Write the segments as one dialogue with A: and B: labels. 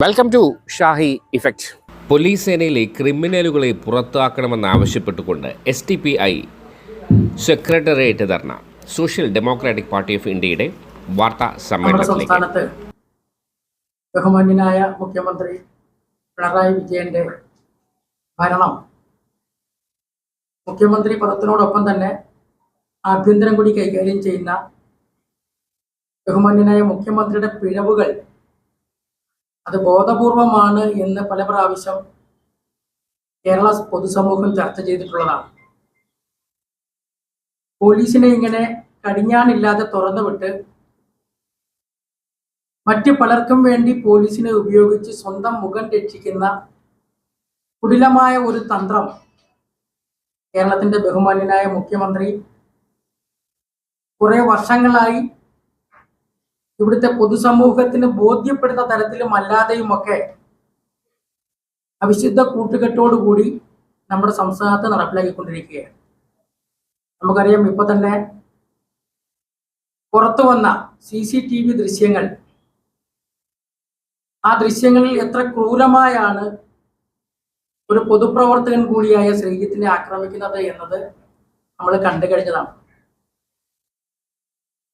A: Welcome to Shahi effect
B: police സേനയിലെ ക്രിമിനലുകളെ പുറത്താക്കണമെന്നാവശ്യപ്പെട്ടുകൊണ്ട് S D P I secretariat dharna Social Democratic Party of ഇന്ത്യയുടെ വാർത്താ സമ്മേളനത്തിലേക്ക്.
C: സംസ്ഥാനത്ത് ബഹുമാന്യനായ മുഖ്യമന്ത്രി പിണറായി വിജയന്റെ ഭരണം. മുഖ്യമന്ത്രി പദത്തിനോടൊപ്പം തന്നെ ആഭ്യന്തരം കൂടി കൈകാര്യം ചെയ്യുന്ന ബഹുമാന്യനായ മുഖ്യമന്ത്രിയുടെ പിഴവുകൾ അത് ബോധപൂർവമാണ് എന്ന് പല പ്രാവശ്യം കേരള പൊതുസമൂഹം ചർച്ച ചെയ്തിട്ടുള്ളതാണ്. പോലീസിനെ ഇങ്ങനെ കടിഞ്ഞാണില്ലാതെ തുറന്നുവിട്ട് മറ്റു പലർക്കും വേണ്ടി പോലീസിനെ ഉപയോഗിച്ച് സ്വന്തം മുഖം രക്ഷിക്കുന്ന കുടിലമായ ഒരു തന്ത്രം കേരളത്തിന്റെ ബഹുമാന്യനായ മുഖ്യമന്ത്രി കുറെ വർഷങ്ങളായി ഇവിടുത്തെ പൊതുസമൂഹത്തിന് ബോധ്യപ്പെടുന്ന തരത്തിലും അല്ലാതെയും ഒക്കെ അവിശുദ്ധ കൂട്ടുകെട്ടോടുകൂടി നമ്മുടെ സംസ്ഥാനത്ത് നടപ്പിലാക്കിക്കൊണ്ടിരിക്കുകയാണ്. നമുക്കറിയാം ഇപ്പൊ തന്നെ പുറത്തു വന്ന സി സി ടി വി ദൃശ്യങ്ങൾ ആ ദൃശ്യങ്ങളിൽ എത്ര ക്രൂരമായാണ് ഒരു പൊതുപ്രവർത്തകൻ കൂടിയായ ശ്രീജിത്തിനെ ആക്രമിക്കുന്നത് എന്നത് നമ്മൾ കണ്ടു കഴിഞ്ഞതാണ്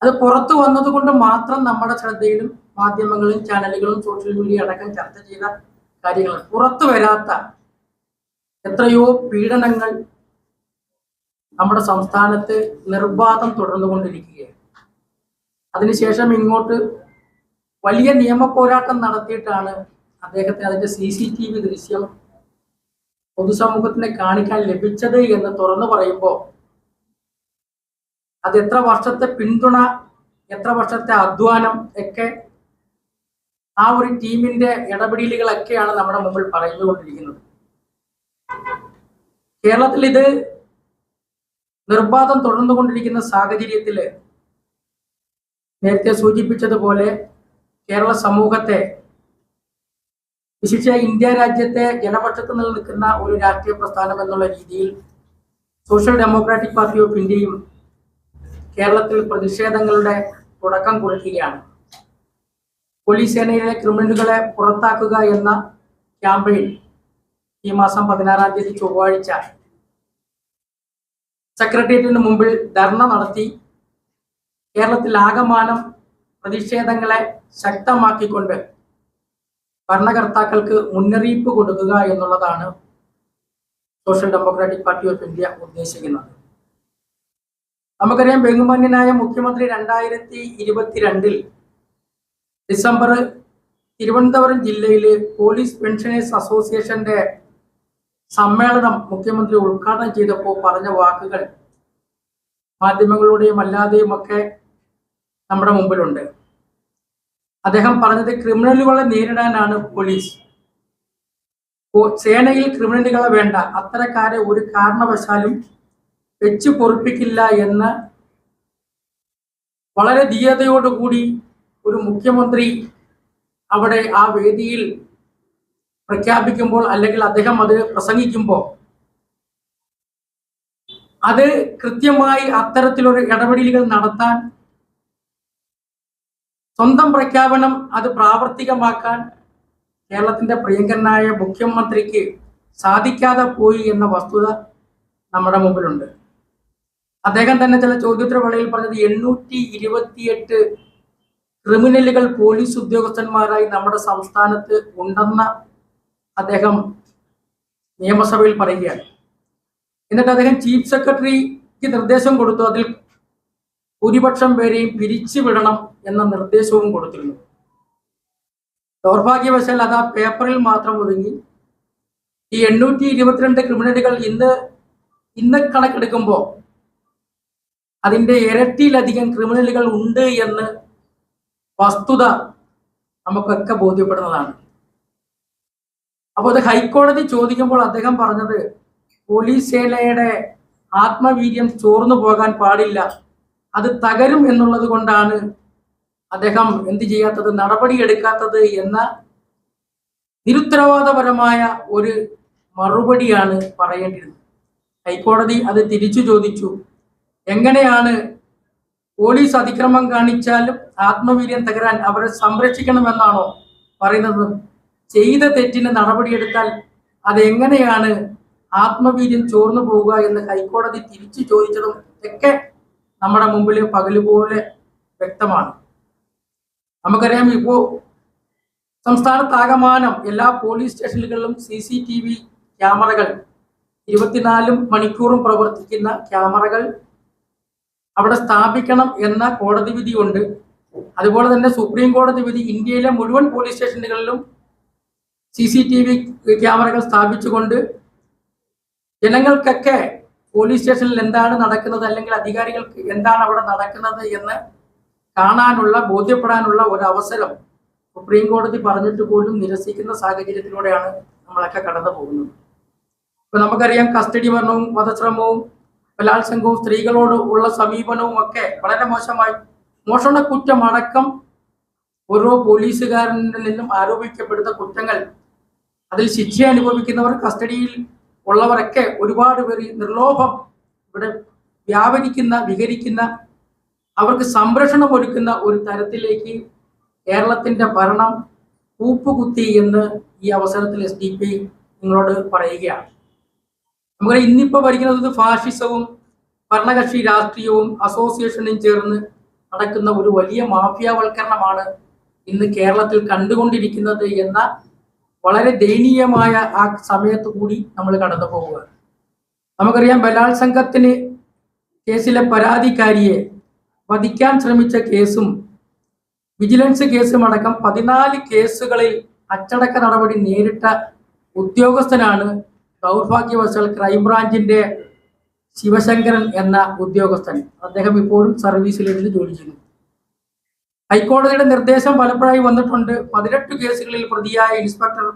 C: അത് പുറത്തു വന്നതുകൊണ്ട് മാത്രം നമ്മുടെ ശ്രദ്ധയിലും മാധ്യമങ്ങളും ചാനലുകളും സോഷ്യൽ മീഡിയ അടക്കം ചർച്ച ചെയ്ത കാര്യങ്ങൾ പുറത്തു വരാത്ത എത്രയോ പീഡനങ്ങൾ നമ്മുടെ സംസ്ഥാനത്ത് നിർബാധം തുടർന്നു തുടർന്നുകൊണ്ടിരിക്കുകയാണ്. അതിനുശേഷം ഇങ്ങോട്ട് വലിയ നിയമ പോരാട്ടം നടത്തിയിട്ടാണ് അദ്ദേഹത്തിന് അതിന്റെ സി സി ടി വി ദൃശ്യം പൊതുസമൂഹത്തിന് കാണിക്കാൻ ലഭിച്ചത് എന്ന് തുറന്നു പറയുമ്പോൾ അത് എത്ര വർഷത്തെ പിന്തുണ എത്ര വർഷത്തെ അധ്വാനം ഒക്കെ ആ ഒരു ടീമിന്റെ ഇടപെടലുകളൊക്കെയാണ് നമ്മുടെ മുമ്പിൽ പറഞ്ഞുകൊണ്ടിരിക്കുന്നത് കേരളത്തിൽ ഇത് നിർബാധം തുടർന്നുകൊണ്ടിരിക്കുന്ന സാഹചര്യത്തിൽ നേരത്തെ സൂചിപ്പിച്ചതുപോലെ കേരള സമൂഹത്തെ വിശേഷ ഇന്ത്യ രാജ്യത്തെ ജനപക്ഷത്ത് നിൽക്കുന്ന ഒരു രാഷ്ട്രീയ പ്രസ്ഥാനം എന്നുള്ള രീതിയിൽ സോഷ്യൽ ഡെമോക്രാറ്റിക് പാർട്ടി ഓഫ് ഇന്ത്യയും കേരളത്തിൽ പ്രതിഷേധങ്ങളുടെ തുടക്കം കുറിക്കുകയാണ്. പോലീസ് സേനയിലെ ക്രിമിനലുകളെ പുറത്താക്കുക എന്ന ക്യാമ്പയിൻ ഈ മാസം പതിനാറാം തീയതി ചൊവ്വാഴ്ച. സെക്രട്ടേറിയറ്റിന് മുമ്പിൽ ധർണ നടത്തി കേരളത്തിൽ ആകമാനം പ്രതിഷേധങ്ങളെ ശക്തമാക്കിക്കൊണ്ട് ഭരണകർത്താക്കൾക്ക് മുന്നറിയിപ്പ് കൊടുക്കുക എന്നുള്ളതാണ് Social Democratic Party of India ഉദ്ദേശിക്കുന്നത്. നമുക്കറിയാം ബഹുമാന്യനായ മുഖ്യമന്ത്രി രണ്ടായിരത്തി ഇരുപത്തിരണ്ടിൽ ഡിസംബർ തിരുവനന്തപുരം ജില്ലയിലെ പോലീസ് പെൻഷനേഴ്സ് അസോസിയേഷന്റെ സമ്മേളനം മുഖ്യമന്ത്രി ഉദ്ഘാടനം ചെയ്തപ്പോൾ പറഞ്ഞ വാക്കുകൾ മാധ്യമങ്ങളുടെയും അല്ലാതെയും ഒക്കെ നമ്മുടെ മുമ്പിലുണ്ട്. അദ്ദേഹം പറഞ്ഞത് ക്രിമിനലുകളെ നേരിടാനാണ് പോലീസ്. സേനയിൽ ക്രിമിനലുകളെ വേണ്ട. അത്തരക്കാരെ ഒരു കാരണവശാലും വെച്ച് പൊറിപ്പിക്കില്ല എന്ന് വളരെ ധീയതയോടുകൂടി ഒരു മുഖ്യമന്ത്രി അവിടെ ആ വേദിയിൽ പ്രഖ്യാപിക്കുമ്പോൾ അല്ലെങ്കിൽ അദ്ദേഹം അത് പ്രസംഗിക്കുമ്പോൾ അത് കൃത്യമായി അത്തരത്തിലൊരു ഇടപെടലുകൾ നടത്താൻ സ്വന്തം പ്രഖ്യാപനം അത് പ്രാവർത്തികമാക്കാൻ കേരളത്തിന്റെ പ്രിയങ്കരനായ മുഖ്യമന്ത്രിക്ക് സാധിക്കാതെ പോയി എന്ന വസ്തുത നമ്മുടെ മുമ്പിലുണ്ട്. അദ്ദേഹം തന്നെ ചില ചോദ്യോത്തരവേളയിൽ പറഞ്ഞത് എണ്ണൂറ്റി ഇരുപത്തിയെട്ട് ക്രിമിനലുകൾ പോലീസ് ഉദ്യോഗസ്ഥന്മാരായി നമ്മുടെ സംസ്ഥാനത്ത് ഉണ്ടെന്ന അദ്ദേഹം നിയമസഭയിൽ പറയുകയാണ്. എന്നിട്ട് അദ്ദേഹം ചീഫ് സെക്രട്ടറിക്ക് നിർദ്ദേശം കൊടുത്തു. അതിൽ ഭൂരിപക്ഷം പേരെയും പിരിച്ചുവിടണം എന്ന നിർദ്ദേശവും കൊടുത്തിരുന്നു. ദൗർഭാഗ്യവശാൽ അത് ആ പേപ്പറിൽ മാത്രം ഒതുങ്ങി. ഈ എണ്ണൂറ്റി ഇരുപത്തിരണ്ട് ക്രിമിനലുകൾ ഇന്ന് ഇന്ന് കണക്കെടുക്കുമ്പോൾ അതിന്റെ ഇരട്ടിയിലധികം ക്രിമിനലുകൾ ഉണ്ട് എന്ന് വസ്തുത നമുക്കൊക്കെ ബോധ്യപ്പെടുന്നതാണ്. അപ്പോൾ അത് ഹൈക്കോടതി ചോദിക്കുമ്പോൾ അദ്ദേഹം പറഞ്ഞത് പോലീസ് സേനയുടെ ആത്മവീര്യം ചോർന്നു പോകാൻ പാടില്ല. അത് തകരും എന്നുള്ളത് കൊണ്ടാണ് അദ്ദേഹം എന്ത് ചെയ്യാത്തത് നടപടിയെടുക്കാത്തത് എന്ന നിരുത്തരവാദപരമായ ഒരു മറുപടിയാണ് പറയേണ്ടിയിരുന്നത്. ഹൈക്കോടതി അത് തിരിച്ചു ചോദിച്ചു. എങ്ങനെയാണ് പോലീസ് അതിക്രമം കാണിച്ചാലും ആത്മവീര്യം തകരാൻ അവരെ സംരക്ഷിക്കണമെന്നാണോ പറയുന്നത്? ചെയ്ത തെറ്റിന് നടപടിയെടുത്താൽ അതെങ്ങനെയാണ് ആത്മവീര്യം ചോർന്നു പോവുക എന്ന് ഹൈക്കോടതി തിരിച്ചു ചോദിച്ചതും ഒക്കെ നമ്മുടെ മുമ്പിൽ പകലുപോലെ വ്യക്തമാണ്. നമുക്കറിയാം ഇപ്പോ സംസ്ഥാനത്താകമാനം എല്ലാ പോലീസ് സ്റ്റേഷനുകളിലും സി സി ടി വി ക്യാമറകൾ ഇരുപത്തിനാലും മണിക്കൂറും പ്രവർത്തിക്കുന്ന ക്യാമറകൾ അവിടെ സ്ഥാപിക്കണം എന്ന കോടതി വിധിയുണ്ട്. അതുപോലെ തന്നെ സുപ്രീം കോടതി വിധി ഇന്ത്യയിലെ മുഴുവൻ പോലീസ് സ്റ്റേഷനുകളിലും സി സി ടി വി ക്യാമറകൾ സ്ഥാപിച്ചുകൊണ്ട് ജനങ്ങൾക്കൊക്കെ പോലീസ് സ്റ്റേഷനിൽ എന്താണ് നടക്കുന്നത് അല്ലെങ്കിൽ അധികാരികൾക്ക് എന്താണ് അവിടെ നടക്കുന്നത് എന്ന് കാണാനുള്ള ബോധ്യപ്പെടാനുള്ള ഒരു അവസരം സുപ്രീം കോടതി പറഞ്ഞിട്ട് പോലും നിരസിക്കുന്ന സാഹചര്യത്തിലൂടെയാണ് നമ്മളൊക്കെ കടന്നു പോകുന്നത് ഇപ്പൊ നമുക്കറിയാം കസ്റ്റഡി മരണവും വധശ്രമവും ബലാത്സംഗവും സ്ത്രീകളോട് ഉള്ള സമീപനവും ഒക്കെ വളരെ മോശമായി. മോഷണ കുറ്റമടക്കം ഓരോ പോലീസുകാരനിൽ നിന്നും ആരോപിക്കപ്പെടുന്ന കുറ്റങ്ങൾ അതിൽ ശിക്ഷ അനുഭവിക്കുന്നവർ കസ്റ്റഡിയിൽ ഉള്ളവരൊക്കെ ഒരുപാട് പേര് നിർലോഭം ഇവിടെ വ്യാപരിക്കുന്ന വിഹരിക്കുന്ന അവർക്ക് സംരക്ഷണം ഒരുക്കുന്ന ഒരു തരത്തിലേക്ക് കേരളത്തിന്റെ ഭരണം കൂപ്പുകുത്തി എന്ന് ഈ അവസരത്തിൽ എസ് നിങ്ങളോട് പറയുകയാണ്. നമുക്ക് ഇന്നിപ്പോ ഭരിക്കുന്നത് ഫാഷിസവും ഭരണകക്ഷി രാഷ്ട്രീയവും അസോസിയേഷനും ചേർന്ന് നടക്കുന്ന ഒരു വലിയ മാഫിയാവൽക്കരണമാണ് ഇന്ന് കേരളത്തിൽ കണ്ടുകൊണ്ടിരിക്കുന്നത് എന്ന വളരെ ദയനീയമായ ആ സമയത്ത് കൂടി നമ്മൾ കടന്നു പോവുക. നമുക്കറിയാം ബലാത്സംഗത്തിന് കേസിലെ പരാതിക്കാരിയെ വധിക്കാൻ ശ്രമിച്ച കേസും വിജിലൻസ് കേസും അടക്കം പതിനാല് കേസുകളിൽ അച്ചടക്ക നടപടി നേരിട്ട ഉദ്യോഗസ്ഥനാണ് ദൗർഭാഗ്യവശാൽ ക്രൈംബ്രാഞ്ചിന്റെ ശിവശങ്കരൻ എന്ന ഉദ്യോഗസ്ഥൻ അദ്ദേഹം ഇപ്പോഴും സർവീസിലിരുന്ന് ജോലി ചെയ്യുന്നു. ഹൈക്കോടതിയുടെ നിർദ്ദേശം പലപ്പോഴായി വന്നിട്ടുണ്ട്. പതിനെട്ട് കേസുകളിൽ പ്രതിയായ ഇൻസ്പെക്ടർ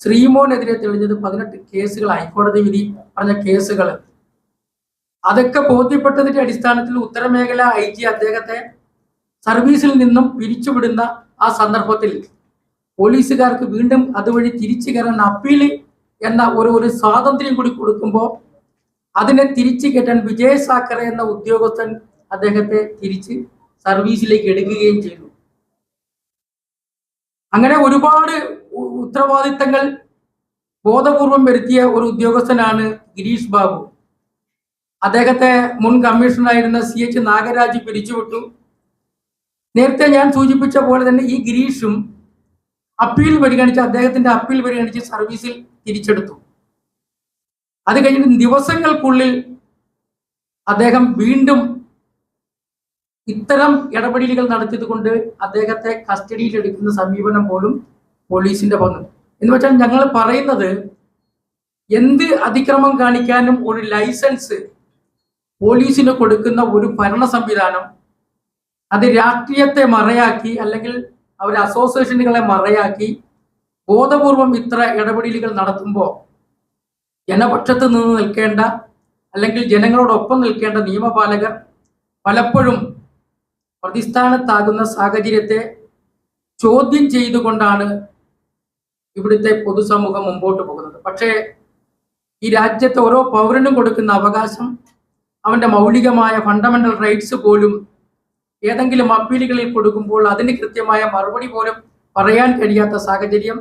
C: ശ്രീമോനെതിരെ തെളിഞ്ഞത് പതിനെട്ട് കേസുകൾ ഹൈക്കോടതി വിധി പറഞ്ഞ കേസുകൾ. അതൊക്കെ ബോധ്യപ്പെട്ടതിന്റെ അടിസ്ഥാനത്തിൽ ഉത്തരമേഖല ഐ ജി അദ്ദേഹത്തെ സർവീസിൽ നിന്നും പിരിച്ചുവിടുന്ന ആ സന്ദർഭത്തിൽ പോലീസുകാർക്ക് വീണ്ടും അതുവഴി തിരിച്ചു കയറാൻ അപ്പീൽ എന്ന ഒരു ഒരു സ്വാതന്ത്ര്യം കൂടി കൊടുക്കുമ്പോൾ അതിനെ തിരിച്ചു കെട്ടാൻ വിജയ് സാക്കറെ എന്ന ഉദ്യോഗസ്ഥൻ അദ്ദേഹത്തെ തിരിച്ച് സർവീസിലേക്ക് എടുക്കുകയും ചെയ്തു. അങ്ങനെ ഒരുപാട് ഉത്തരവാദിത്തങ്ങൾ ബോധപൂർവം വരുത്തിയ ഒരു ഉദ്യോഗസ്ഥനാണ് ഗിരീഷ് ബാബു. അദ്ദേഹത്തെ മുൻ കമ്മീഷണറായിരുന്ന സി എച്ച് നാഗരാജ് പിരിച്ചുവിട്ടു. നേരത്തെ ഞാൻ സൂചിപ്പിച്ച പോലെ തന്നെ ഈ ഗിരീഷും അപ്പീൽ പരിഗണിച്ച് അദ്ദേഹത്തിന്റെ അപ്പീൽ പരിഗണിച്ച് സർവീസിൽ തിരിച്ചെടുത്തു. അത് കഴിഞ്ഞിട്ട് ദിവസങ്ങൾക്കുള്ളിൽ അദ്ദേഹം വീണ്ടും ഇത്തരം ഇടപെടലുകൾ നടത്തിയത് കൊണ്ട് അദ്ദേഹത്തെ കസ്റ്റഡിയിൽ എടുക്കുന്ന സമീപനം പോലും പോലീസിന്റെ പങ്ക് എന്ന് വെച്ചാൽ ഞങ്ങൾ പറയുന്നത് എന്ത് അതിക്രമം കാണിക്കാനും ഒരു ലൈസൻസ് പോലീസിന് കൊടുക്കുന്ന ഒരു ഭരണ സംവിധാനം അത് രാഷ്ട്രീയത്തെ മറയാക്കി അല്ലെങ്കിൽ അവർ അസോസിയേഷനുകളെ മറയാക്കി ബോധപൂർവം ഇത്ര ഇടപെടലുകൾ നടത്തുമ്പോൾ ജനപക്ഷത്ത് നിന്ന് നിൽക്കേണ്ട അല്ലെങ്കിൽ ജനങ്ങളോടൊപ്പം നിൽക്കേണ്ട നിയമപാലകർ പലപ്പോഴും പ്രതിസ്ഥാനത്താകുന്ന സാഹചര്യത്തെ ചോദ്യം ചെയ്തുകൊണ്ടാണ് ഇവിടുത്തെ പൊതുസമൂഹം മുമ്പോട്ട് പോകുന്നത്. പക്ഷേ ഈ രാജ്യത്തെ ഓരോ പൗരനും കൊടുക്കുന്ന അവകാശം അവന്റെ മൗലികമായ ഫണ്ടമെന്റൽ റൈറ്റ്സ് പോലും ഏതെങ്കിലും അപ്പീലുകളിൽ കൊടുക്കുമ്പോൾ അതിന് കൃത്യമായ മറുപടി പോലും പറയാൻ കഴിയാത്ത സാഹചര്യം.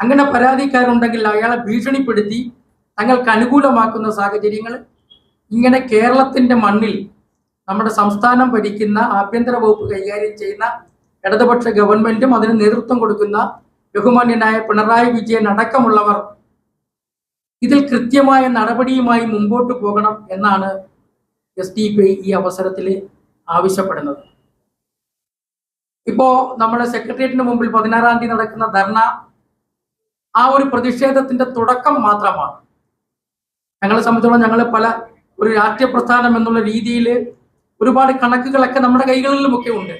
C: അങ്ങനെ പരാതിക്കാരുണ്ടെങ്കിൽ അയാളെ ഭീഷണിപ്പെടുത്തി തങ്ങൾക്ക് അനുകൂലമാക്കുന്ന സാഹചര്യങ്ങൾ. ഇങ്ങനെ കേരളത്തിന്റെ മണ്ണിൽ നമ്മുടെ സംസ്ഥാനം ഭരിക്കുന്ന ആഭ്യന്തര വകുപ്പ് കൈകാര്യം ചെയ്യുന്ന ഇടതുപക്ഷ ഗവൺമെന്റും അതിന് നേതൃത്വം കൊടുക്കുന്ന ബഹുമാന്യനായ പിണറായി വിജയൻ അടക്കമുള്ളവർ ഇതിൽ കൃത്യമായ നടപടിയുമായി മുമ്പോട്ട് പോകണം എന്നാണ് എസ് ഡി പി ഈ അവസരത്തിൽ ആവശ്യപ്പെടുന്നത്. ഇപ്പോ നമ്മുടെ സെക്രട്ടേറിയറ്റിന് മുമ്പിൽ പതിനാറാം തീയതി നടക്കുന്ന ധർണ ആ ഒരു പ്രതിഷേധത്തിന്റെ തുടക്കം മാത്രമാണ്. ഞങ്ങളെ സംബന്ധിച്ചോളം ഞങ്ങൾ പല ഒരു രാഷ്ട്രീയ പ്രസ്ഥാനം എന്നുള്ള രീതിയിൽ ഒരുപാട് കണക്കുകളൊക്കെ നമ്മുടെ കൈകളിലുമൊക്കെ ഉണ്ട്.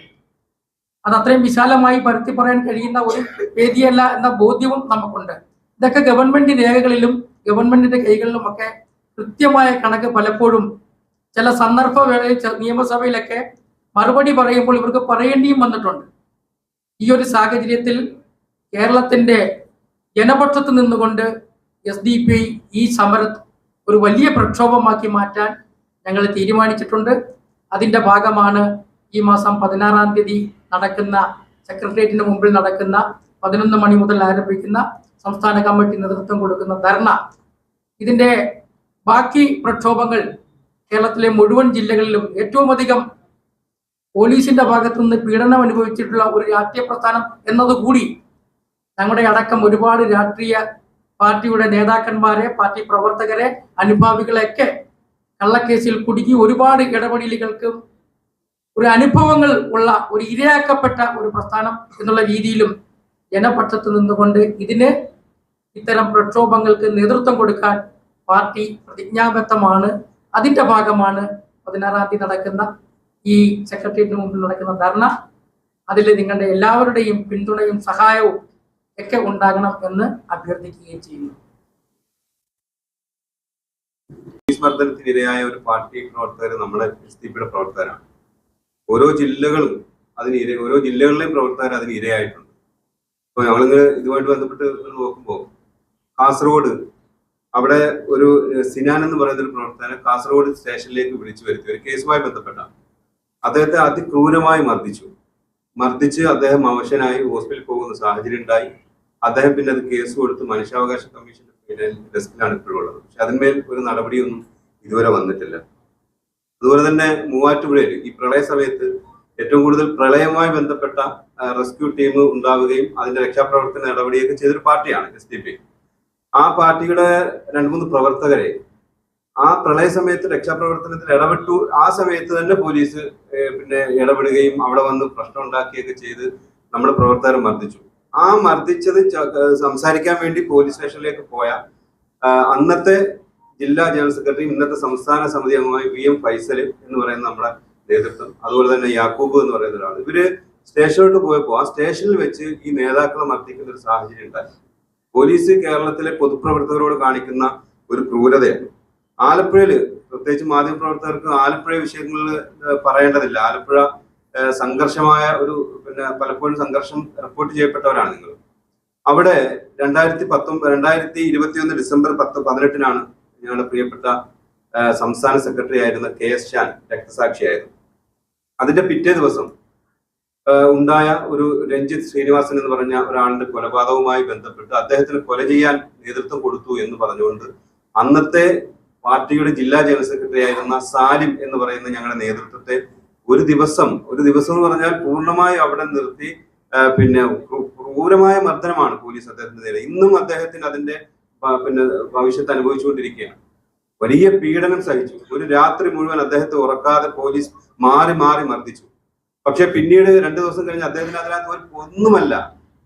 C: അത് അത്രയും വിശാലമായി പരത്തി പറയാൻ കഴിയുന്ന ഒരു വേദിയല്ല എന്ന ബോധ്യവും നമുക്കുണ്ട്. ഇതൊക്കെ ഗവൺമെന്റ് രേഖകളിലും ഗവൺമെന്റിന്റെ കൈകളിലുമൊക്കെ കൃത്യമായ കണക്ക് പലപ്പോഴും ചില സന്ദർഭ വേളയിൽ നിയമസഭയിലൊക്കെ മറുപടി പറയുമ്പോൾ ഇവർക്ക് പറയേണ്ടിയും വന്നിട്ടുണ്ട്. ഈ ഒരു സാഹചര്യത്തിൽ കേരളത്തിന്റെ ജനപക്ഷത്ത് നിന്നുകൊണ്ട് എസ് ഡി പി ഈ സമരം ഒരു വലിയ പ്രക്ഷോഭമാക്കി മാറ്റാൻ ഞങ്ങൾ തീരുമാനിച്ചിട്ടുണ്ട്. അതിന്റെ ഭാഗമാണ് ഈ മാസം പതിനാറാം തീയതി നടക്കുന്ന സെക്രട്ടേറിയറ്റിന് മുമ്പിൽ നടക്കുന്ന പതിനൊന്ന് മണി മുതൽ ആരംഭിക്കുന്ന സംസ്ഥാന കമ്മിറ്റി നേതൃത്വം കൊടുക്കുന്ന ധർണ. ഇതിന്റെ ബാക്കി പ്രക്ഷോഭങ്ങൾ കേരളത്തിലെ മുഴുവൻ ജില്ലകളിലും ഏറ്റവും അധികം പോലീസിന്റെ ഭാഗത്തു നിന്ന് പീഡനം അനുഭവിച്ചിട്ടുള്ള ഒരു രാഷ്ട്രീയ പ്രസ്ഥാനം എന്നതുകൂടി ഞങ്ങളുടെ അടക്കം ഒരുപാട് രാഷ്ട്രീയ പാർട്ടിയുടെ നേതാക്കന്മാരെ പാർട്ടി പ്രവർത്തകരെ അനുഭാവികളെയൊക്കെ കള്ളക്കേസിൽ കുടുങ്ങി ഒരുപാട് ഇടപെടലുകൾക്കും ഒരു അനുഭവങ്ങൾ ഉള്ള ഒരു ഇരയാക്കപ്പെട്ട ഒരു പ്രസ്ഥാനം എന്നുള്ള രീതിയിലും ജനപക്ഷത്ത് നിന്നുകൊണ്ട് ഇതിന് ഇത്തരം പ്രക്ഷോഭങ്ങൾക്ക് നേതൃത്വം കൊടുക്കാൻ പാർട്ടി പ്രതിജ്ഞാബദ്ധമാണ്. അതിന്റെ ഭാഗമാണ് പതിനാറാം തീയതി നടക്കുന്ന ഈ സെക്രട്ടേറിയറ്റിന് മുമ്പിൽ നടക്കുന്ന ധർണ. അതിൽ നിങ്ങളുടെ എല്ലാവരുടെയും പിന്തുണയും സഹായവും ഒക്കെ ഉണ്ടാകണം എന്ന് അഭ്യർത്ഥിക്കുകയും ചെയ്യുന്നു.
D: മർദ്ദനത്തിനിരയായ ഒരു പാർട്ടി പ്രവർത്തകർ നമ്മുടെ എസ് ഡി പിയുടെ പ്രവർത്തകരാണ്. ഓരോ ജില്ലകളും അതിന് ഇര ഓരോ ജില്ലകളിലെയും പ്രവർത്തകർ അതിന് ഇരയായിട്ടുണ്ട്. അപ്പോൾ ഞങ്ങളിങ്ങനെ ഇതുമായിട്ട് ബന്ധപ്പെട്ട് നോക്കുമ്പോൾ കാസർഗോഡ് അവിടെ ഒരു സിനാൻ എന്ന് പറയുന്ന ഒരു പ്രവർത്തകനെ കാസർഗോഡ് സ്റ്റേഷനിലേക്ക് വിളിച്ചു വരുത്തി. ഒരു കേസുമായി ബന്ധപ്പെട്ട. അദ്ദേഹത്തെ അതിക്രൂരമായി മർദ്ദിച്ചു. മർദ്ദിച്ച് അദ്ദേഹം അവശനായി ഹോസ്പിറ്റലിൽ പോകുന്ന സാഹചര്യം ഉണ്ടായി. അദ്ദേഹം പിന്നെ അത് കേസ് കൊടുത്ത് മനുഷ്യാവകാശ കമ്മീഷന്റെ പിന്നെ ഡെസ്കിലാണ് ഇപ്പോഴുള്ളത് പക്ഷെ അതിന്മേൽ ഒരു നടപടിയൊന്നും ഇതുവരെ വന്നിട്ടില്ല. അതുപോലെ തന്നെ മൂവാറ്റുപുഴയിൽ ഈ പ്രളയ സമയത്ത് ഏറ്റവും കൂടുതൽ പ്രളയവുമായി ബന്ധപ്പെട്ട റെസ്ക്യൂ ടീം ഉണ്ടാവുകയും അതിന്റെ രക്ഷാപ്രവർത്തന നടപടിയൊക്കെ ചെയ്തൊരു പാർട്ടിയാണ് എസ് ഡി പി. ആ പാർട്ടിയുടെ രണ്ട് മൂന്ന് പ്രവർത്തകരെ ആ പ്രളയ സമയത്ത് രക്ഷാപ്രവർത്തനത്തിൽ ഇടപെട്ടു. ആ സമയത്ത് തന്നെ പോലീസ് പിന്നെ ഇടപെടുകയും അവിടെ വന്ന് പ്രശ്നം ഉണ്ടാക്കുകയൊക്കെ ചെയ്ത് നമ്മുടെ പ്രവർത്തകരെ മർദ്ദിച്ചു. ആ മർദ്ദിച്ചത് സംസാരിക്കാൻ വേണ്ടി പോലീസ് സ്റ്റേഷനിലേക്ക് പോയ അന്നത്തെ ജില്ലാ ജനറൽ സെക്രട്ടറിയും ഇന്നത്തെ സംസ്ഥാന സമിതി അംഗമായി വി എം ഫൈസൽ എന്ന് പറയുന്ന നമ്മുടെ നേതൃത്വം അതുപോലെ തന്നെ യാക്കൂബ് എന്ന് പറയുന്ന ഒരാൾ ഇവർ സ്റ്റേഷനിലോട്ട് പോയപ്പോൾ ആ സ്റ്റേഷനിൽ വെച്ച് ഈ നേതാക്കളെ മർദ്ദിക്കുന്ന ഒരു സാഹചര്യം ഉണ്ടായി. പോലീസ് കേരളത്തിലെ പൊതുപ്രവർത്തകരോട് കാണിക്കുന്ന ഒരു ക്രൂരതയാണ്. ആലപ്പുഴയിൽ പ്രത്യേകിച്ച് മാധ്യമപ്രവർത്തകർക്ക് ആലപ്പുഴ വിഷയങ്ങളിൽ പറയേണ്ടതില്ല. ആലപ്പുഴ സംഘർഷമായ ഒരു പിന്നെ പലപ്പോഴും സംഘർഷം റിപ്പോർട്ട് ചെയ്യപ്പെട്ടവരാണ് നിങ്ങൾ. അവിടെ രണ്ടായിരത്തി പത്തൊമ്പത് രണ്ടായിരത്തി ഇരുപത്തിയൊന്ന് ഡിസംബർ പത്ത് പതിനെട്ടിനാണ് ഞങ്ങളുടെ പ്രിയപ്പെട്ട സംസ്ഥാന സെക്രട്ടറി ആയിരുന്ന കെ എസ് ഷാൻ രക്തസാക്ഷിയായത്. അതിന്റെ പിറ്റേ ദിവസം ഉണ്ടായ ഒരു രഞ്ജിത്ത് ശ്രീനിവാസൻ എന്ന് പറഞ്ഞ ഒരാളുടെ കൊലപാതകവുമായി ബന്ധപ്പെട്ട് അദ്ദേഹത്തിന് കൊല ചെയ്യാൻ നേതൃത്വം കൊടുത്തു എന്ന് പറഞ്ഞുകൊണ്ട് അന്നത്തെ പാർട്ടിയുടെ ജില്ലാ ജനറൽ സെക്രട്ടറി ആയിരുന്ന സാലിം എന്ന് പറയുന്ന ഞങ്ങളുടെ നേതൃത്വത്തെ ഒരു ദിവസം ഒരു ദിവസം എന്ന് പറഞ്ഞാൽ പൂർണമായി അവിടെ നിർത്തി പിന്നെ ക്രൂ- ക്രൂരമായ മർദ്ദനമാണ് പോലീസ് അദ്ദേഹത്തിന് നേരെ. ഇന്നും അദ്ദേഹത്തിന് അതിന്റെ പിന്നെ ഭവിഷ്യത്ത് അനുഭവിച്ചുകൊണ്ടിരിക്കുകയാണ്. വലിയ പീഡനം സഹിച്ചു. ഒരു രാത്രി മുഴുവൻ അദ്ദേഹത്തെ ഉറക്കാതെ പോലീസ് മാറി മാറി മർദ്ദിച്ചു. പക്ഷെ പിന്നീട് രണ്ടു ദിവസം കഴിഞ്ഞ് അദ്ദേഹത്തിന് അതിനകത്ത് ഒരു ഒന്നുമല്ല.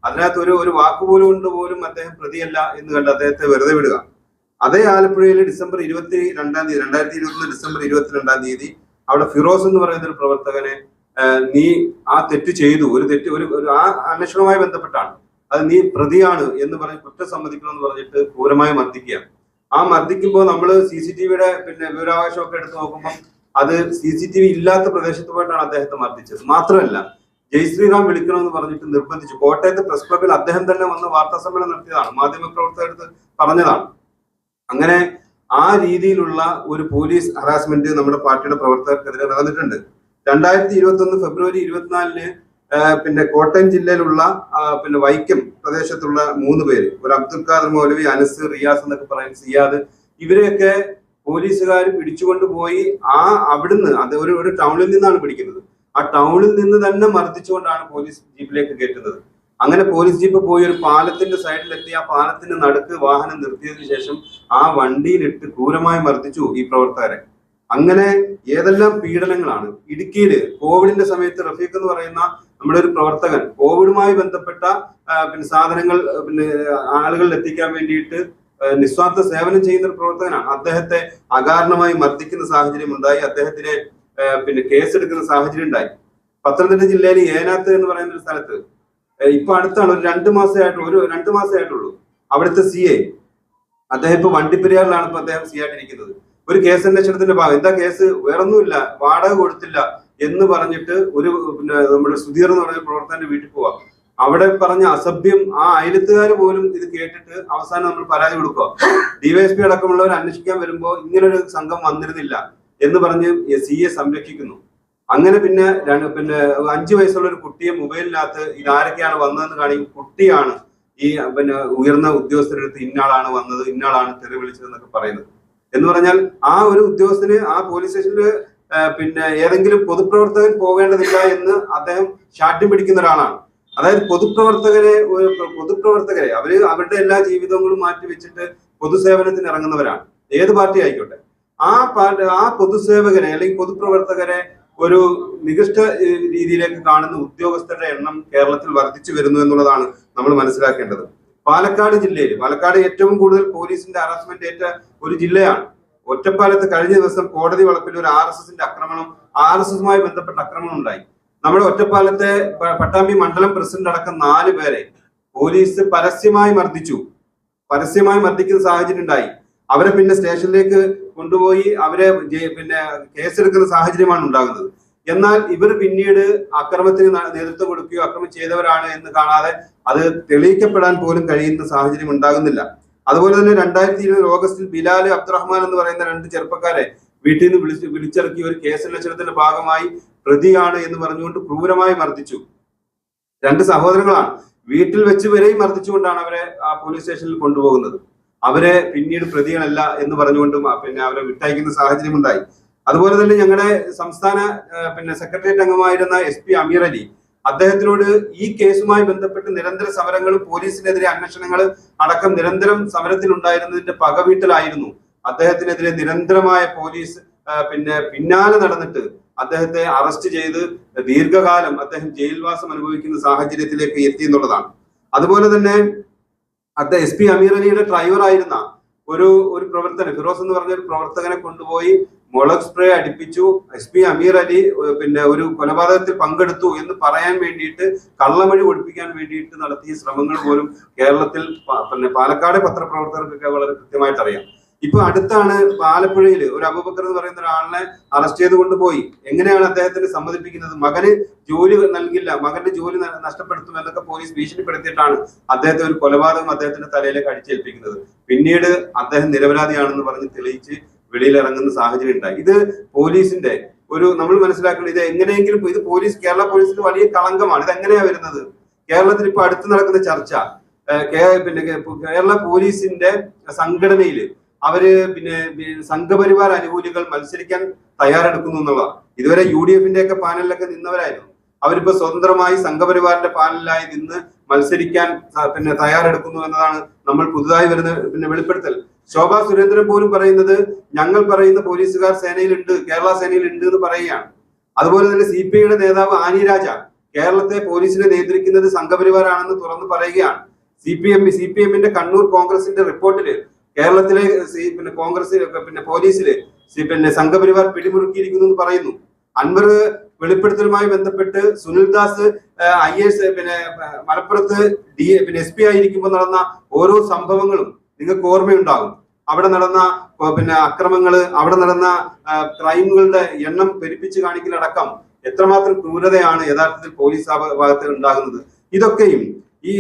D: അതിനകത്ത് ഒരു ഒരു വാക്കുപോലും കൊണ്ട് പോലും അദ്ദേഹം പ്രതിയല്ല എന്ന് കണ്ട് അദ്ദേഹത്തെ വെറുതെ വിടുക. അതേ ആലപ്പുഴയിൽ ഡിസംബർ ഇരുപത്തി രണ്ടാം തീയതി രണ്ടായിരത്തി ഇരുപത്തി ഡിസംബർ ഇരുപത്തിരണ്ടാം തീയതി അവിടെ ഫിറോസ് എന്ന് പറയുന്ന ഒരു പ്രവർത്തകനെ നീ ആ തെറ്റ് ചെയ്തു. ഒരു തെറ്റ് ഒരു ഒരു ആ അന്വേഷണവുമായി ബന്ധപ്പെട്ടാണ്. അത് നീ പ്രതിയാണ് എന്ന് പറഞ്ഞ് കുറ്റം സമ്മതിക്കണം എന്ന് പറഞ്ഞിട്ട് ക്രൂരമായി മർദ്ദിക്കുക ആ മർദ്ദിക്കുമ്പോൾ നമ്മൾ സി സി ടി വിയുടെ പിന്നെ വിവരാവകാശമൊക്കെ എടുത്ത് നോക്കുമ്പോൾ അത് സി സി ടി വി ഇല്ലാത്ത പ്രദേശത്ത് പോയിട്ടാണ് അദ്ദേഹത്തെ മർദ്ദിച്ചത്. മാത്രമല്ല ജയ് ശ്രീറാം വിളിക്കണമെന്ന് പറഞ്ഞിട്ട് നിർബന്ധിച്ചു. കോട്ടയത്തെ പ്രസ് ക്ലബിൽ അദ്ദേഹം തന്നെ വന്ന് വാർത്താ സമ്മേളനം നടത്തിയതാണ് മാധ്യമപ്രവർത്തകർക്ക് പറഞ്ഞതാണ്. അങ്ങനെ ആ രീതിയിലുള്ള ഒരു പോലീസ് ഹറാസ്മെന്റ് നമ്മുടെ പാർട്ടിയുടെ പ്രവർത്തകർക്കെതിരെ നടന്നിട്ടുണ്ട്. രണ്ടായിരത്തി ഇരുപത്തി ഒന്ന് ഫെബ്രുവരി ഇരുപത്തിനാലിന് പിന്നെ കോട്ടയം ജില്ലയിലുള്ള പിന്നെ വൈക്കം പ്രദേശത്തുള്ള മൂന്ന് പേര് ഒരു അബ്ദുൽ ഖാദർ മൗലവി അനസ് റിയാസ് എന്നൊക്കെ പറയുന്ന സിയാദ് ഇവരെയൊക്കെ പോലീസുകാർ പിടിച്ചുകൊണ്ട് പോയി ആ അവിടുന്ന് അത് ഒരു ഒരു ടൗണിൽ നിന്നാണ് പിടിക്കുന്നത്. ആ ടൗണിൽ നിന്ന് തന്നെ മർദ്ദിച്ചുകൊണ്ടാണ് പോലീസ് ജീപ്പിലേക്ക് കയറ്റുന്നത്. അങ്ങനെ പോലീസ് ജീപ്പ് പോയി ഒരു പാലത്തിന്റെ സൈഡിലെത്തി. ആ പാലത്തിന്റെ നടുക്ക് വാഹനം നിർത്തിയതിനു ശേഷം ആ വണ്ടിയിലിട്ട് ക്രൂരമായി മർദ്ദിച്ചു ഈ പ്രവർത്തകരെ. അങ്ങനെ ഏതെല്ലാം പീഡനങ്ങളാണ്? ഇടുക്കിയിൽ കോവിഡിന്റെ സമയത്ത് റഫീഖ് എന്ന് പറയുന്ന നമ്മുടെ ഒരു പ്രവർത്തകൻ കോവിഡുമായി ബന്ധപ്പെട്ട പിന്നെ സാധനങ്ങൾ പിന്നെ ആളുകളിൽ എത്തിക്കാൻ വേണ്ടിയിട്ട് നിസ്വാർത്ഥ സേവനം ചെയ്യുന്ന ഒരു പ്രവർത്തകനാണ്. അദ്ദേഹത്തെ അകാരണമായി മർദ്ദിക്കുന്ന സാഹചര്യം ഉണ്ടായി. അദ്ദേഹത്തിനെ പിന്നെ കേസെടുക്കുന്ന സാഹചര്യം ഉണ്ടായി. പത്തനംതിട്ട ജില്ലയിലെ ഏനാത്ത് എന്ന് പറയുന്ന ഒരു സ്ഥലത്ത് ഇപ്പൊ അടുത്താണ് ഒരു രണ്ട് മാസമായിട്ട് ഒരു രണ്ട് മാസമായിട്ടുള്ളൂ അവിടുത്തെ സി എ അദ്ദേഹം ഇപ്പൊ വണ്ടിപ്പെരിയാറിലാണ് ഇപ്പൊ അദ്ദേഹം സി ആയിട്ടിരിക്കുന്നത് ഒരു കേസ് അന്വേഷണത്തിന്റെ ഭാഗം എന്താ കേസ്? വേറൊന്നുമില്ല വാടക കൊടുത്തില്ല എന്ന് പറഞ്ഞിട്ട് ഒരു പിന്നെ നമ്മുടെ സുധീർ എന്ന് പറഞ്ഞ പ്രവർത്തകന്റെ വീട്ടിൽ പോവാം. അവിടെ പറഞ്ഞ അസഭ്യം ആ അയലത്തുകാർ പോലും ഇത് കേട്ടിട്ട് അവസാനം നമ്മൾ പരാതി കൊടുക്കുക. ഡിവൈഎസ്പി അടക്കമുള്ളവർ അന്വേഷിക്കാൻ വരുമ്പോൾ ഇങ്ങനൊരു സംഘം വന്നിരുന്നില്ല എന്ന് പറഞ്ഞ് സി എ സംരക്ഷിക്കുന്നു. അങ്ങനെ പിന്നെ പിന്നെ അഞ്ചു വയസ്സുള്ള ഒരു കുട്ടിയെ മൊബൈലിനകത്ത് ഇതാരൊക്കെയാണ് വന്നതെന്ന് കാണിക്കും കുട്ടിയാണ് ഈ പിന്നെ ഉയർന്ന ഉദ്യോഗസ്ഥരുടെ അടുത്ത് ഇന്നാളാണ് വന്നത് ഇന്നാളാണ് തെറി വിളിച്ചതെന്നൊക്കെ പറയുന്നത്. എന്ന് പറഞ്ഞാൽ ആ ഒരു ഉദ്യോഗസ്ഥന് ആ പോലീസ് സ്റ്റേഷനിൽ പിന്നെ ഏതെങ്കിലും പൊതുപ്രവർത്തകൻ പോകേണ്ടതില്ല എന്ന് അദ്ദേഹം ശാഠ്യം പിടിക്കുന്ന ഒരാളാണ്. അതായത് പൊതുപ്രവർത്തകരെ പൊതുപ്രവർത്തകരെ അവർ അവരുടെ എല്ലാ ജീവിതങ്ങളും മാറ്റി വെച്ചിട്ട് പൊതുസേവനത്തിന് ഇറങ്ങുന്നവരാണ്. ഏത് പാർട്ടി ആയിക്കോട്ടെ. ആ പാർട്ടി ആ പൊതുസേവകരെ അല്ലെങ്കിൽ പൊതുപ്രവർത്തകരെ ഒരു നികൃഷ്ട രീതിയിലേക്ക് കാണുന്ന ഉദ്യോഗസ്ഥരുടെ എണ്ണം കേരളത്തിൽ വർദ്ധിച്ചു വരുന്നു എന്നുള്ളതാണ് നമ്മൾ മനസ്സിലാക്കേണ്ടത്. പാലക്കാട് ജില്ലയിൽ പാലക്കാട് ഏറ്റവും കൂടുതൽ പോലീസിന്റെ ഹറാസ്മെന്റ് ഏറ്റ ഒരു ജില്ലയാണ്. ഒറ്റപ്പാലത്ത് കഴിഞ്ഞ ദിവസം കോടതി വളപ്പിൽ ഒരു ആർ എസ് എസിന്റെ ആക്രമണം ആർ എസ് എസുമായി ബന്ധപ്പെട്ട ആക്രമണം ഉണ്ടായി. നമ്മുടെ ഒറ്റപ്പാലത്തെ പട്ടാമ്പി മണ്ഡലം പ്രസിഡന്റ് അടക്കം നാല് പേരെ പോലീസ് പരസ്യമായി മർദ്ദിച്ചു. പരസ്യമായി മർദ്ദിക്കുന്ന സാഹചര്യം ഉണ്ടായി. അവരെ പിന്നെ സ്റ്റേഷനിലേക്ക് കൊണ്ടുപോയി അവരെ പിന്നെ കേസെടുക്കുന്ന സാഹചര്യമാണ് ഉണ്ടാകുന്നത്. എന്നാൽ ഇവർ പിന്നീട് അക്രമത്തിന് നേതൃത്വം കൊടുക്കുകയോ അക്രമം ചെയ്തവരാണ് എന്ന് കാണാതെ അത് തെളിയിക്കപ്പെടാൻ പോലും കഴിയുന്ന സാഹചര്യം ഉണ്ടാകുന്നില്ല. അതുപോലെ തന്നെ രണ്ടായിരത്തി ഇരുപത് ഓഗസ്റ്റിൽ ബിലാൽ അബ്ദുറഹ്മാൻ എന്ന് പറയുന്ന രണ്ട് ചെറുപ്പക്കാരെ വീട്ടിൽ നിന്ന് വിളിച്ച് വിളിച്ചിറക്കി ഒരു കേസ് അന്വേഷണത്തിന്റെ ഭാഗമായി പ്രതിയാണ് എന്ന് പറഞ്ഞുകൊണ്ട് ക്രൂരമായി മർദ്ദിച്ചു. രണ്ട് സഹോദരങ്ങളാണ്. വീട്ടിൽ വെച്ച് വരെയും മർദ്ദിച്ചുകൊണ്ടാണ് അവരെ ആ പോലീസ് സ്റ്റേഷനിൽ കൊണ്ടുപോകുന്നത്. അവരെ പിന്നീട് പ്രതികളല്ല എന്ന് പറഞ്ഞുകൊണ്ടും പിന്നെ അവരെ വിട്ടയക്കുന്ന സാഹചര്യം ഉണ്ടായി. അതുപോലെ തന്നെ ഞങ്ങളുടെ സംസ്ഥാന പിന്നെ സെക്രട്ടേറിയറ്റ് അംഗമായിരുന്ന എസ് പി അമീർ അലി അദ്ദേഹത്തിനോട് ഈ കേസുമായി ബന്ധപ്പെട്ട് നിരന്തര സമരങ്ങളും പോലീസിനെതിരെ അന്വേഷണങ്ങൾ അടക്കം നിരന്തരം സമരത്തിലുണ്ടായിരുന്നതിന്റെ പകവീട്ടിലായിരുന്നു. അദ്ദേഹത്തിനെതിരെ നിരന്തരമായ പോലീസ് പിന്നെ പിന്നാലെ നടന്നിട്ട് അദ്ദേഹത്തെ അറസ്റ്റ് ചെയ്ത് ദീർഘകാലം അദ്ദേഹം ജയിൽവാസം അനുഭവിക്കുന്ന സാഹചര്യത്തിലേക്ക് എത്തി എന്നുള്ളതാണ്. അതുപോലെ തന്നെ അദ്ദേഹം എസ് പി അമീർ അലിയുടെ ഡ്രൈവർ ആയിരുന്ന ഒരു ഒരു പ്രവർത്തകൻ ഫിറോസ് എന്ന് പറഞ്ഞ ഒരു പ്രവർത്തകനെ കൊണ്ടുപോയി മുളക് സ്പ്രേ അടിപ്പിച്ചു. എസ് പി അമീർ അലി പിന്നെ ഒരു കൊലപാതകത്തിൽ പങ്കെടുത്തു എന്ന് പറയാൻ വേണ്ടിയിട്ട് കള്ളമഴി ഒഴിപ്പിക്കാൻ വേണ്ടിയിട്ട് നടത്തിയ ശ്രമങ്ങൾ പോലും കേരളത്തിൽ പിന്നെ പാലക്കാട് പത്രപ്രവർത്തകർക്കൊക്കെ വളരെ കൃത്യമായിട്ട് അറിയാം ഇപ്പൊ അടുത്താണ് ആലപ്പുഴയിൽ ഒരു അബൂബക്കർ എന്ന് പറയുന്ന ഒരാളിനെ അറസ്റ്റ് ചെയ്ത് കൊണ്ടുപോയി. എങ്ങനെയാണ് അദ്ദേഹത്തിന് സമ്മതിപ്പിക്കുന്നത്? മകന് ജോലി നൽകില്ല മകന്റെ ജോലി നഷ്ടപ്പെടുത്തും എന്നൊക്കെ പോലീസ് ഭീഷണിപ്പെടുത്തിയിട്ടാണ് അദ്ദേഹത്തെ ഒരു കൊലപാതകം അദ്ദേഹത്തിന്റെ തലയിലേക്ക് അടിച്ചേൽപ്പിക്കുന്നത്. പിന്നീട് അദ്ദേഹം നിരപരാധിയാണെന്ന് പറഞ്ഞ് തെളിയിച്ച് വെളിയിൽ ഇറങ്ങുന്ന സാഹചര്യം ഉണ്ടായി. ഇത് പോലീസിന്റെ ഒരു നമ്മൾ മനസ്സിലാക്കുന്നത് ഇത് എങ്ങനെയെങ്കിലും ഇത് പോലീസ് കേരള പോലീസിന് വലിയ കളങ്കമാണ്. ഇത് എങ്ങനെയാ വരുന്നത്? കേരളത്തിൽ ഇപ്പൊ അടുത്ത് നടക്കുന്ന ചർച്ച പിന്നെ കേരള പോലീസിന്റെ സംഘടനയിൽ അവർ പിന്നെ സംഘപരിവാർ അനുകൂലികൾ മത്സരിക്കാൻ തയ്യാറെടുക്കുന്നു എന്നുള്ളതാണ്. ഇതുവരെ യു ഡി എഫിന്റെ ഒക്കെ പാനലിലൊക്കെ നിന്നവരായിരുന്നു. അവരിപ്പോ സ്വതന്ത്രമായി സംഘപരിവാറിന്റെ പാനലിലായി നിന്ന് മത്സരിക്കാൻ പിന്നെ തയ്യാറെടുക്കുന്നു എന്നതാണ് നമ്മൾ പുതുതായി വരുന്ന പിന്നെ വെളിപ്പെടുത്തൽ. ശോഭാ സുരേന്ദ്രൻ പോലും പറയുന്നത് ഞങ്ങൾ പറയുന്ന പോലീസുകാർ സേനയിലുണ്ട് കേരള സേനയിലുണ്ട് എന്ന് പറയുകയാണ്. അതുപോലെ തന്നെ സി പി ഐയുടെ നേതാവ് ആനി രാജ കേരളത്തെ പോലീസിനെ നിയന്ത്രിക്കുന്നത് സംഘപരിവാരാണെന്ന് തുറന്നു പറയുകയാണ്. C P M C P എമ്മിന്റെ കണ്ണൂർ കോൺഗ്രസിന്റെ റിപ്പോർട്ടിൽ കേരളത്തിലെ പിന്നെ കോൺഗ്രസ് പിന്നെ പോലീസിൽ പിന്നെ സംഘപരിവാർ പിടിമുറുക്കിയിരിക്കുന്നു എന്ന് പറയുന്നു. അൻവർ വെളിപ്പെടുത്തലുമായി ബന്ധപ്പെട്ട് സുനിൽ ദാസ് ഐ എസ് പിന്നെ മലപ്പുറത്ത് ഡി പിന്നെ എസ് പി ആയിരിക്കുമ്പോൾ നടന്ന ഓരോ സംഭവങ്ങളും നിങ്ങൾക്ക് ഓർമ്മയുണ്ടാകും. അവിടെ നടന്ന പിന്നെ അക്രമങ്ങൾ അവിടെ നടന്ന ക്രൈമുകളുടെ എണ്ണം പെരുപ്പിച്ച് കാണിക്കലടക്കം എത്രമാത്രം ക്രൂരതയാണ് യഥാർത്ഥത്തിൽ പോലീസ് ഭാഗത്തിൽ ഭാഗത്ത് ഉണ്ടാകുന്നത്. ഇതൊക്കെയും ഈ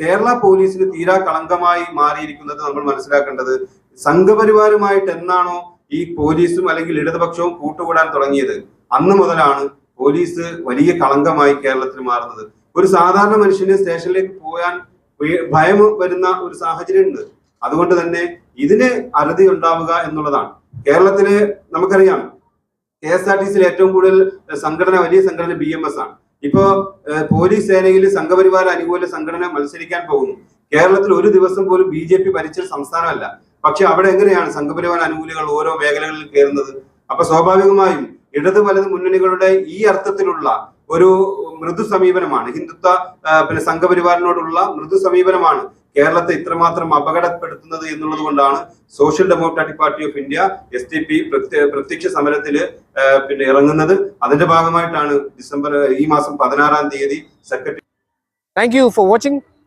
D: കേരള പോലീസിന് തീരാ കളങ്കമായി മാറിയിരിക്കുന്നത് നമ്മൾ മനസ്സിലാക്കേണ്ടത് സംഘപരിവാരുമായിട്ട് എന്നാണോ ഈ പോലീസും അല്ലെങ്കിൽ ഇടതുപക്ഷവും കൂട്ടുകൂടാൻ തുടങ്ങിയത്? അന്ന് മുതലാണ് പോലീസ് വലിയ കളങ്കമായി കേരളത്തിൽ മാറുന്നത്. ഒരു സാധാരണ മനുഷ്യന് സ്റ്റേഷനിലേക്ക് പോകാൻ ഭയം വരുന്ന ഒരു സാഹചര്യം ഉണ്ട് അതുകൊണ്ട് തന്നെ ഇതിന് അറുതി ഉണ്ടാവുക എന്നുള്ളതാണ്. കേരളത്തിലെ നമുക്കറിയാം കെ എസ് ആർ ടി സിയിൽ ഏറ്റവും കൂടുതൽ സംഘടന വലിയ സംഘടന ബി എം എസ് ആണ്. ഇപ്പോ പോലീസ് സേനയിൽ സംഘപരിവാര അനുകൂല സംഘടന മത്സരിക്കാൻ പോകുന്നു. കേരളത്തിൽ ഒരു ദിവസം പോലും ബി ജെ പി ഭരിച്ച സംസ്ഥാനമല്ല. പക്ഷെ അവിടെ എങ്ങനെയാണ് സംഘപരിവാര അനുകൂലികൾ ഓരോ മേഖലകളിൽ കയറുന്നത്? അപ്പൊ സ്വാഭാവികമായും ഇടതു വലത് മുന്നണികളുടെ ഈ അർത്ഥത്തിലുള്ള ഒരു മൃദു സമീപനമാണ്. ഹിന്ദുത്വ പിന്നെ സംഘപരിവാറിനോടുള്ള മൃദു സമീപനമാണ്. കേരളത്തെ ഇത്രമാത്രം അപകടപ്പെടുത്തുന്നത് എന്നുള്ളത് കൊണ്ടാണ് Social Democratic Party of India S D P പ്രത്യക്ഷ സമരത്തിൽ പിന്നെ ഇറങ്ങുന്നത് അതിന്റെ ഭാഗമായിട്ടാണ് ഡിസംബർ ഈ മാസം പതിനാറാം തീയതി secretary
A: thank you for watching.